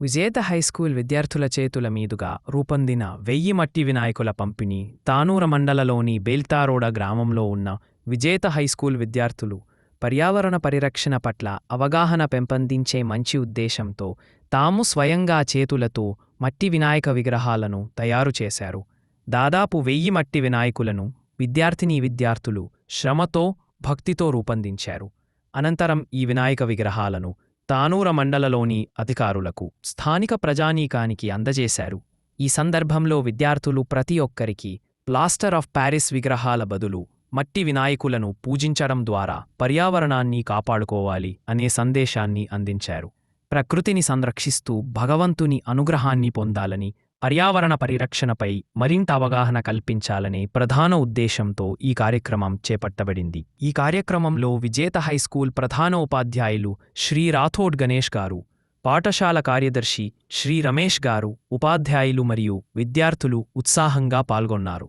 విజేత హైస్కూల్ విద్యార్థుల చేతుల మీదుగా రూపొందిన వెయ్యి మట్టి వినాయకుల పంపిణీ తానూర మండలలోని బేల్తారోడ గ్రామంలో ఉన్న విజేత హైస్కూల్ విద్యార్థులు పర్యావరణ పరిరక్షణ పట్ల అవగాహన పెంపొందించే మంచి ఉద్దేశంతో తాము స్వయంగా చేతులతో మట్టి వినాయక విగ్రహాలను తయారు చేశారు. దాదాపు వెయ్యి మట్టి వినాయకులను విద్యార్థినీ విద్యార్థులు శ్రమతో భక్తితో రూపొందించారు. అనంతరం ఈ వినాయక విగ్రహాలను తానూర మండలలోని అధికారులకు స్థానిక ప్రజానీకానికి అందజేశారు. ఈ సందర్భంలో విద్యార్థులు ప్రతి ఒక్కరికి ప్లాస్టర్ ఆఫ్ ప్యారిస్ విగ్రహాల బదులు మట్టి వినాయకులను పూజించడం ద్వారా పర్యావరణాన్ని కాపాడుకోవాలి అనే సందేశాన్ని అందించారు. ప్రకృతిని సంరక్షిస్తూ భగవంతుని అనుగ్రహాన్ని పొందాలని పర్యావరణ పరిరక్షణపై మరింత అవగాహన కల్పించాలనే ప్రధాన ఉద్దేశంతో ఈ కార్యక్రమం చేపట్టబడింది. ఈ కార్యక్రమంలో విజేత హైస్కూల్ ప్రధాన ఉపాధ్యాయులు శ్రీ రాథోడ్ గణేష్ గారు పాఠశాల కార్యదర్శి శ్రీ రమేష్ గారు ఉపాధ్యాయులు మరియు విద్యార్థులు ఉత్సాహంగా పాల్గొన్నారు.